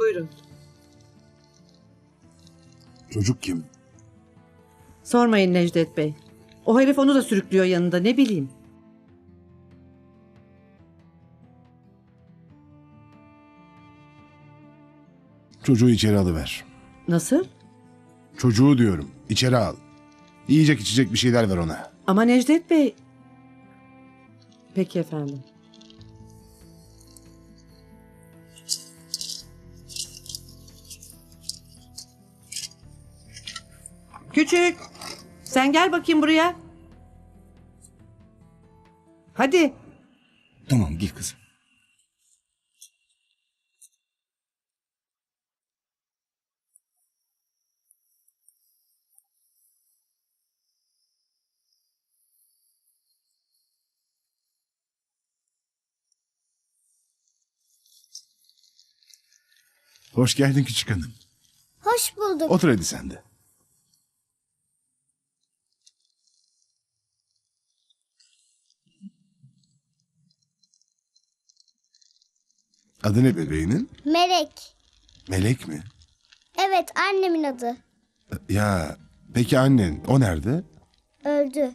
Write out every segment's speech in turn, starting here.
Buyurun. Çocuk kim? Sormayın Necdet Bey. O herif onu da sürüklüyor yanında ne bileyim. Çocuğu içeri alıver. Nasıl? Çocuğu diyorum. İçeri al. Yiyecek içecek bir şeyler ver ona. Ama Necdet Bey... Peki efendim. Küçük. Sen gel bakayım buraya. Hadi. Tamam gir kızım. Hoş geldin küçük hanım. Hoş bulduk. Otur hadi sen de. Adı ne bebeğinin? Melek. Melek mi? Evet annemin adı. Ya peki annen o nerede? Öldü.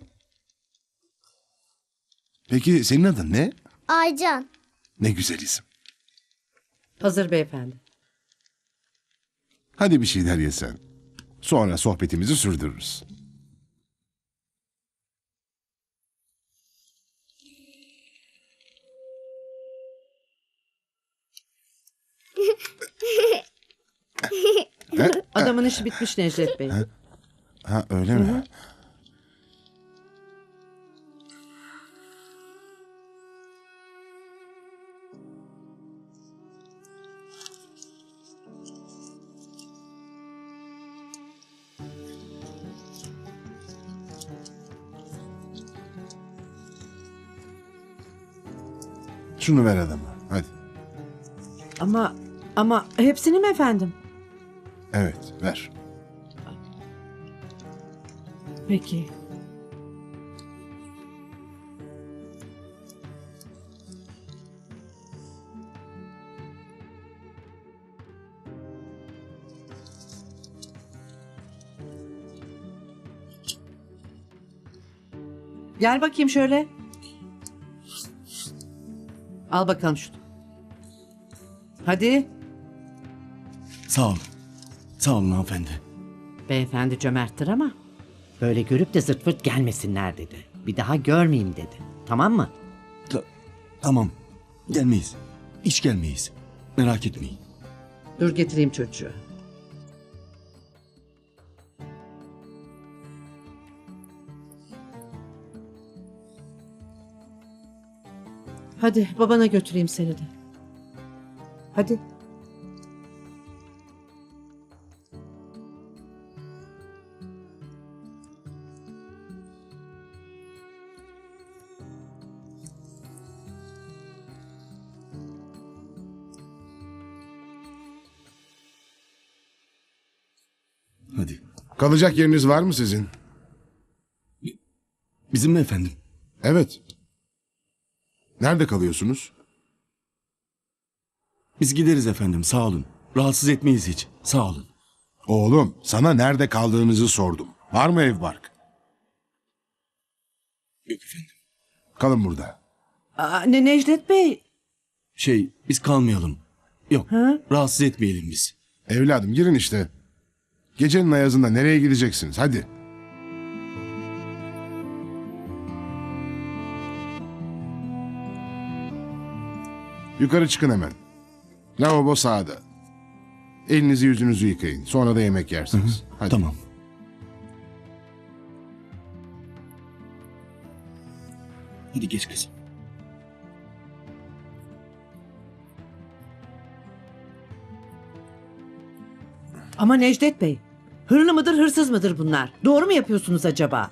Peki senin adın ne? Aycan. Ne güzel isim. Hazır beyefendi. Hadi bir şeyler yesen. Sonra sohbetimizi sürdürürüz. Ha? Adamın işi bitmiş Necdet Bey. Ha öyle mi? Şunu ver adama. Hadi. Ama ama hepsini mi efendim? Evet ver. Peki. Gel bakayım şöyle. Al bakalım şunu. Hadi. Sağ olun. Sağ olun hanımefendi. Beyefendi cömerttir ama. Böyle görüp de zırt pırt gelmesinler dedi. Bir daha görmeyeyim dedi. Tamam mı? Ta- tamam. Gelmeyiz. Hiç gelmeyiz. Merak etmeyin. Dur getireyim çocuğu. Hadi babana götüreyim seni de. Hadi. Hadi. Kalacak yeriniz var mı sizin? Bizim mi efendim? Evet. Nerede kalıyorsunuz? Biz gideriz efendim sağ olun. Rahatsız etmeyiz hiç. Sağ olun. Oğlum, sana nerede kaldığınızı sordum. Var mı ev bark? Yok efendim. Kalın burada. Aa, ne Necdet Bey? Şey biz kalmayalım. Yok. Ha? Rahatsız etmeyelim biz. Evladım girin işte. Gecenin ayazında nereye gideceksiniz? Hadi. Yukarı çıkın hemen. Lavabo sağda. Elinizi yüzünüzü yıkayın. Sonra da yemek yersiniz. Hadi. Tamam. Hadi geç kızım. Ama Necdet Bey. Hırlı mıdır hırsız mıdır bunlar? Doğru mu yapıyorsunuz acaba?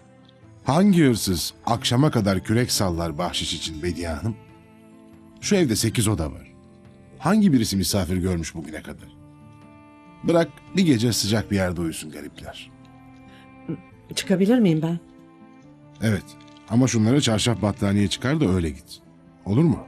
Hangi hırsız akşama kadar kürek sallar bahşiş için Bediye Hanım? Şu evde sekiz oda var. Hangi birisi misafir görmüş bugüne kadar? Bırak bir gece sıcak bir yerde uyusun garipler. Çıkabilir miyim ben? Evet ama şunlara çarşaf battaniye çıkar da öyle git. Olur mu?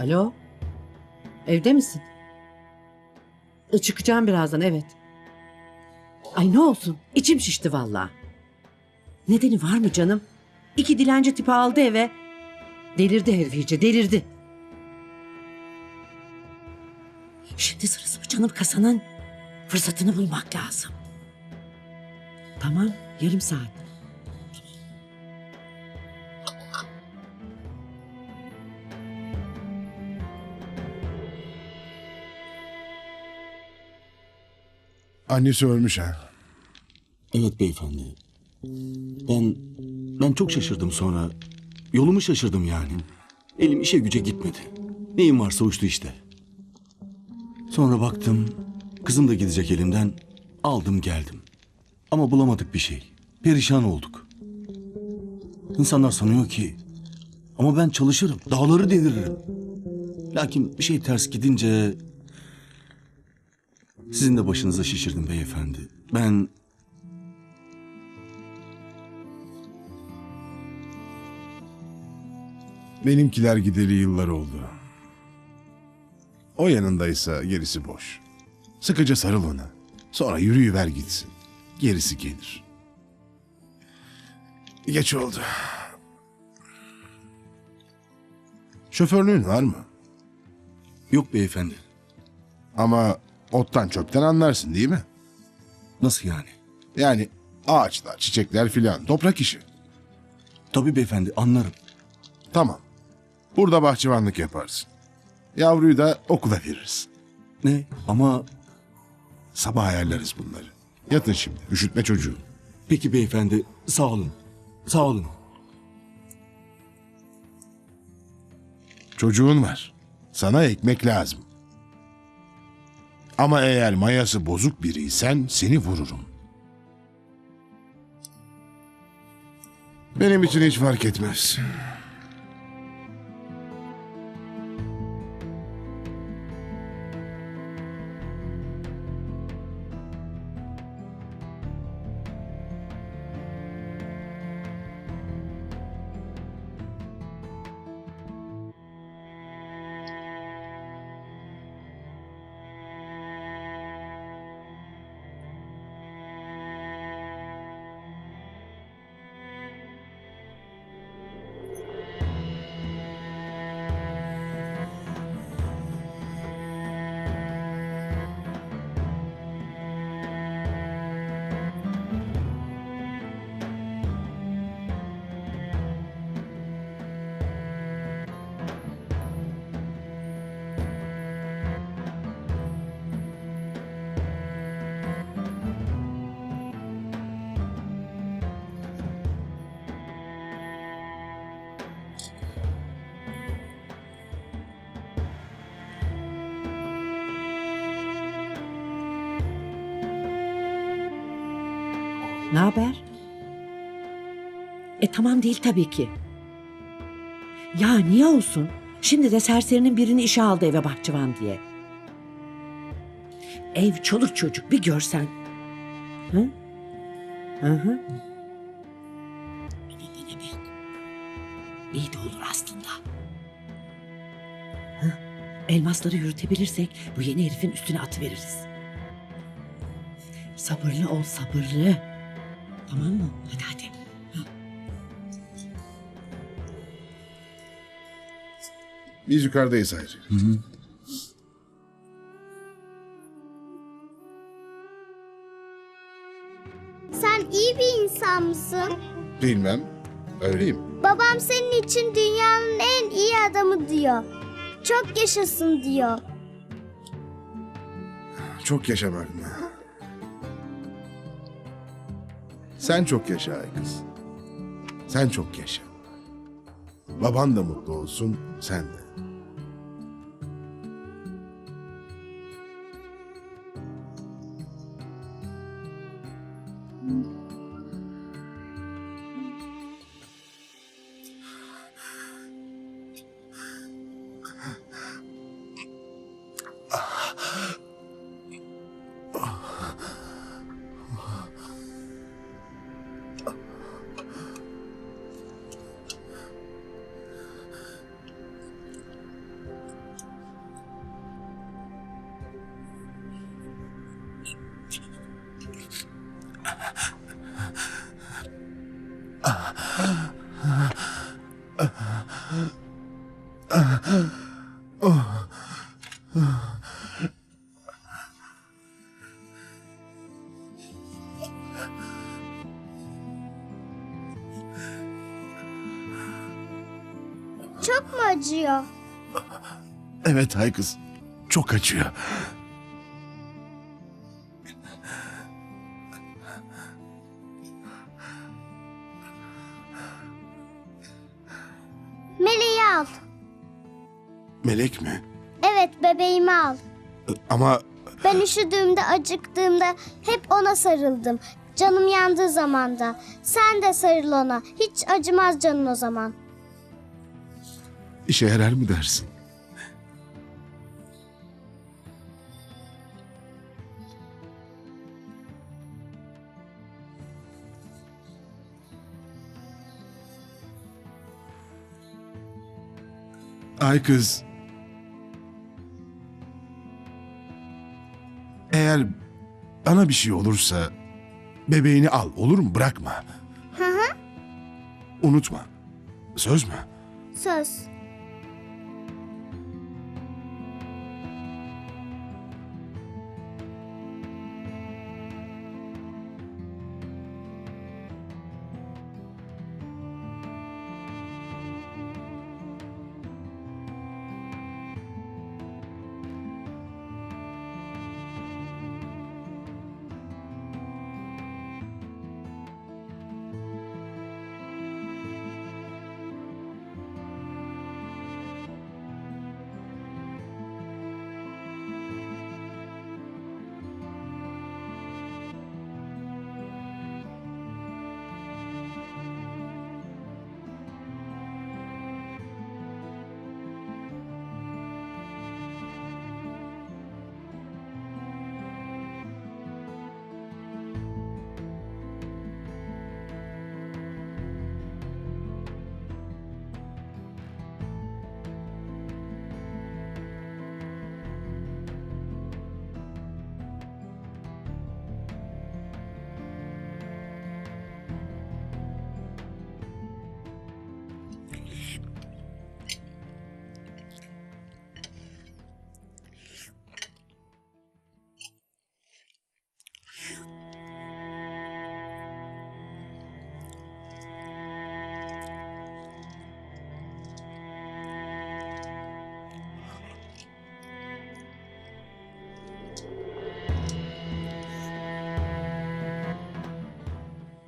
Alo? Evde misin? E, Çıkacağım birazdan evet. Ay ne olsun içim şişti valla. Nedeni var mı canım? İki dilenci tipi aldı eve. Delirdi herif iyice delirdi. Şimdi sırası mı canım kasanın? Fırsatını bulmak lazım. Tamam yarım saat. Annesi ölmüş ha. Evet beyefendi. Ben ben çok şaşırdım sonra. Yolumu şaşırdım yani. Elim işe güce gitmedi. Neyim varsa uçtu işte. Sonra baktım kızım da gidecek elimden. Aldım geldim. Ama bulamadık bir şey. Perişan olduk. İnsanlar sanıyor ki ama ben çalışırım. Dağları deviririm. Lakin bir şey ters gidince sizin de başınıza şişirdim beyefendi. Ben Benimkiler gideli yıllar oldu. O yanındaysa gerisi boş. Sıkıca sarıl ona. Sonra yürüyüver gitsin. Gerisi gelir. Geç oldu. Şoförlüğün var mı? yok beyefendi. Ama ottan çöpten anlarsın değil mi? Nasıl yani? Yani ağaçlar, çiçekler filan. Toprak işi. Tabii beyefendi anlarım. Tamam. Burada bahçıvanlık yaparsın. Yavruyu da okula veririz. Ne? Ama Sabah ayarlarız bunları. Yatın şimdi. Üşütme çocuğu. peki beyefendi sağ olun. Sağ olun. Çocuğun var. Sana ekmek lazım. Ama eğer mayası bozuk biriysen seni vururum. Benim için hiç fark etmez. Ne haber? E tamam değil tabii ki. Ya niye olsun? Şimdi de serserinin birini işe aldı eve bahçıvan diye. Ev çoluk çocuk bir görsen. Hı? Hı hı. İyi de olur aslında. Hı? Elmasları yürütebilirsek bu yeni herifin üstüne atıveririz. Sabırlı ol sabırlı. Tamam mı? Hadi hadi. Biz yukarıdayız Hayri. Sen iyi bir insan mısın? Bilmem. Öyleyim. Babam senin için dünyanın en iyi adamı diyor. Çok yaşasın diyor. Çok yaşa Magna. Sen çok yaşa kız. Sen çok yaşa. Baban da mutlu olsun, sen de. Acıyor? Evet hay kız. Çok acıyor. Meleği al. Melek mi? Evet bebeğimi al. Ama Ben üşüdüğümde, acıktığımda hep ona sarıldım. Canım yandığı zaman da. Sen de sarıl ona. Hiç acımaz canın o zaman. İşe yarar mı dersin? Ay kız. Eğer bana bir şey olursa bebeğini al olur mu? Bırakma. Hı hı. Unutma. Söz mü? Söz.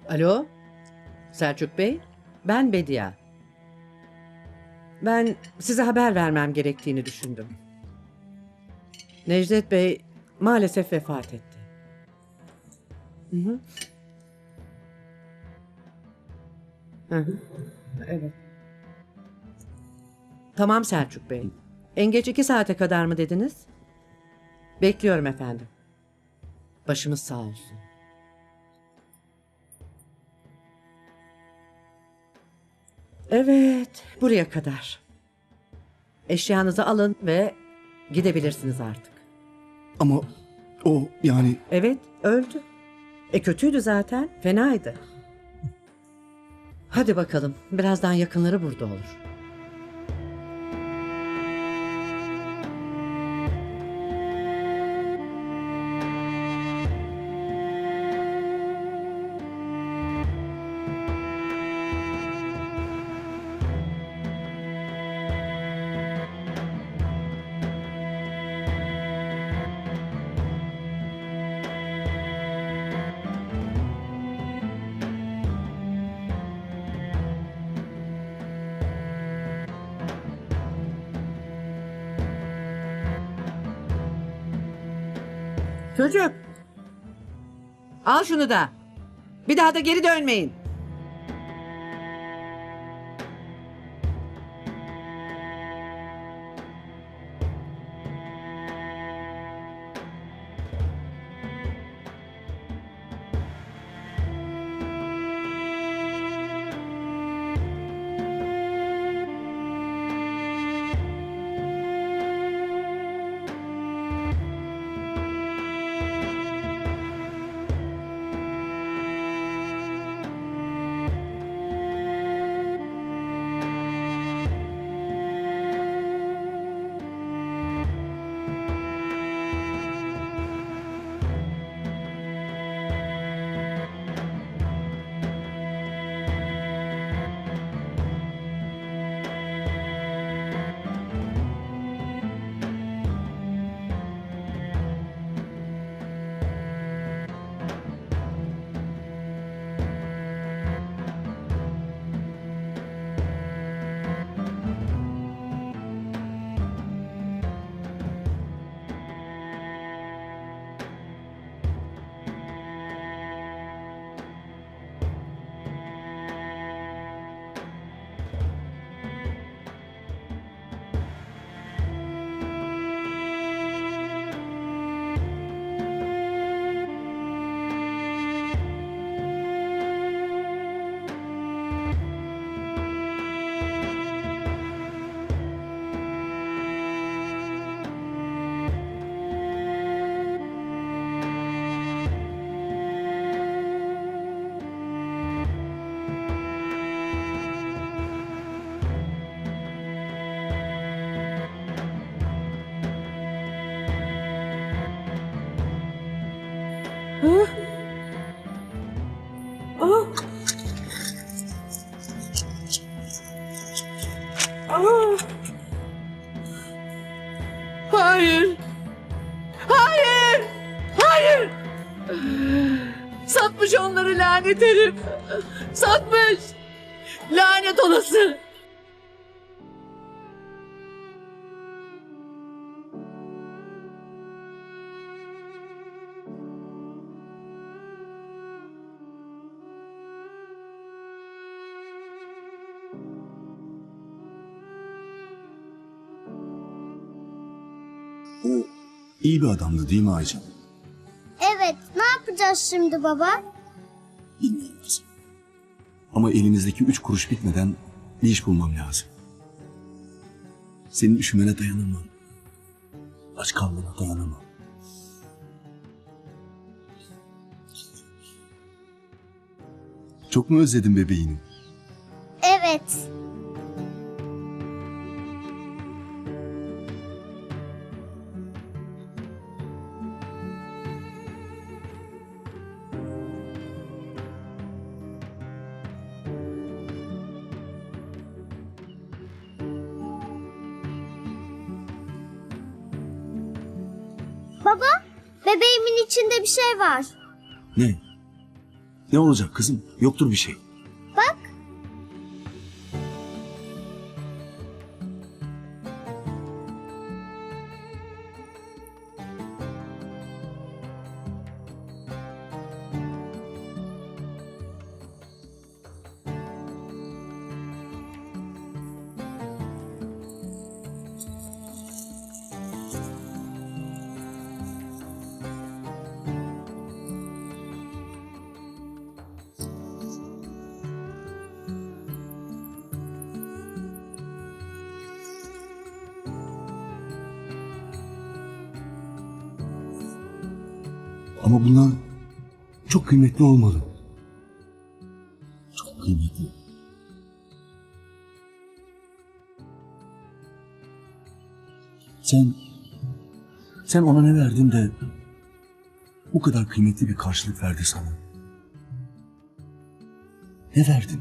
Alo? Selçuk Bey? Ben Bedia. Ben size haber vermem gerektiğini düşündüm. Necdet Bey maalesef vefat etti. Hı hı. Hı hı. Evet. Tamam Selçuk Bey. En geç iki saate kadar mı dediniz? Bekliyorum efendim. Başımız sağ olsun. Evet, buraya kadar. Eşyanızı alın ve gidebilirsiniz artık. Ama o yani Evet, öldü. E kötüydü zaten, fenaydı. Hadi bakalım, birazdan yakınları burada olur. Çocuk! Al şunu da. Bir daha da geri dönmeyin. Lanet herif. Satmış. Lanet olası. O iyi bir adamdı değil mi Aycan? Evet, ne yapacağız şimdi baba? Ama elimizdeki üç kuruş bitmeden bir iş bulmam lazım. Senin üşümene dayanamam. Aç kalmana dayanamam. Çok mu özledin bebeğini? Ne olacak kızım? Yoktur bir şey. Ama bunlar çok kıymetli olmalı. Çok kıymetli. Sen, sen ona ne verdin de bu kadar kıymetli bir karşılık verdi sana? Ne verdin?